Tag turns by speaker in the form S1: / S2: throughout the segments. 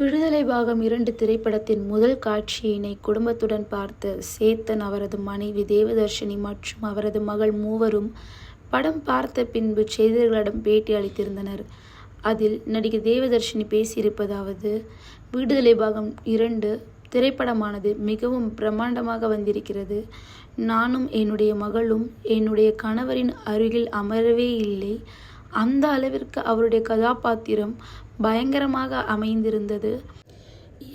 S1: விடுதலை பாகம் இரண்டு திரைப்படத்தின் முதல் காட்சியினை குடும்பத்துடன் பார்த்த சேத்தன் அவரது மனைவி தேவதர்ஷினி மற்றும் அவரது மகள் மூவரும் படம் பார்த்த பின்பு செய்தியாளர்களிடம் பேட்டி அளித்திருந்தனர். அதில் நடிகை தேவதர்ஷினி பேசியிருப்பதாவது விடுதலை பாகம் இரண்டு திரைப்படமானது மிகவும் பிரம்மாண்டமாக வந்திருக்கிறது. நானும் என்னுடைய மகளும் என்னுடைய கணவரின் அருகில் அமரவே இல்லை. அந்த அளவிற்கு அவருடைய கதாபாத்திரம் பயங்கரமாக அமைந்திருந்தது.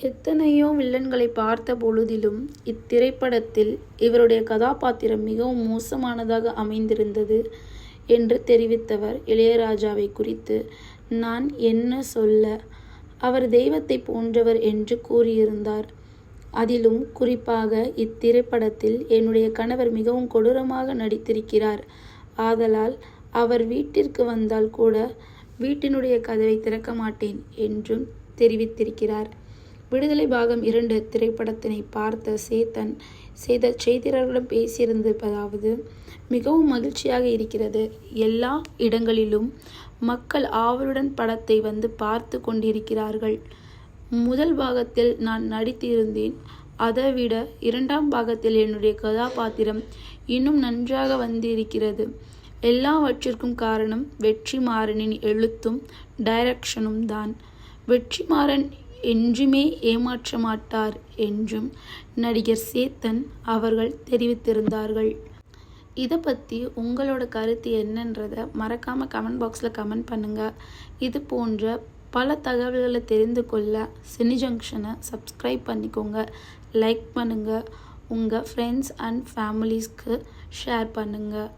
S1: எத்தனையோ வில்லன்களை பார்த்த பொழுதிலும் இத்திரைப்படத்தில் இவருடைய கதாபாத்திரம் மிகவும் மோசமானதாக அமைந்திருந்தது என்று தெரிவித்தவர் இளையராஜாவை குறித்து. நான் என்ன சொல்ல அவர் தெய்வத்தை போன்றவர் என்று கூறியிருந்தார். அதிலும் குறிப்பாக இத்திரைப்படத்தில் என்னுடைய கணவர் மிகவும் கொடூரமாக நடித்திருக்கிறார். ஆதலால் அவர் வீட்டிற்கு வந்தால் கூட வீட்டினுடைய கதவை திறக்க மாட்டேன் என்றும் தெரிவித்திருக்கிறார். விடுதலை பாகம் இரண்டு திரைப்படத்தினை பார்த்த சேத்தன் செய்த செய்தியாளர்களிடம் பேசியிருந்திருப்பதாவது மிகவும் மகிழ்ச்சியாக இருக்கிறது. எல்லா இடங்களிலும் மக்கள் ஆவலுடன் படத்தை வந்து பார்த்து கொண்டிருக்கிறார்கள். முதல் பாகத்தில் நான் நடித்திருந்தேன். அதைவிட இரண்டாம் பாகத்தில் என்னுடைய கதாபாத்திரம் இன்னும் நன்றாக வந்திருக்கிறது. எல்லாவற்றிற்கும் காரணம் வெற்றிமாறனின் எழுத்தும் டைரக்ஷனும் தான். வெற்றிமாறன் என்றுமே ஏமாற்ற மாட்டார் என்றும் நடிகர் சேத்தன் அவர்கள் தெரிவித்திருந்தார்கள். இதை பற்றி உங்களோட கருத்து என்னன்றதை மறக்காமல் கமெண்ட் பாக்ஸில் கமெண்ட் பண்ணுங்கள் இது போன்ற பல தகவல்களை தெரிந்து கொள்ள சினி ஜங்ஷனை சப்ஸ்கிரைப் பண்ணிக்கோங்க. லைக் பண்ணுங்கள் உங்கள் ஃப்ரெண்ட்ஸ் அண்ட் ஃபேமிலிஸ்க்கு ஷேர் பண்ணுங்கள்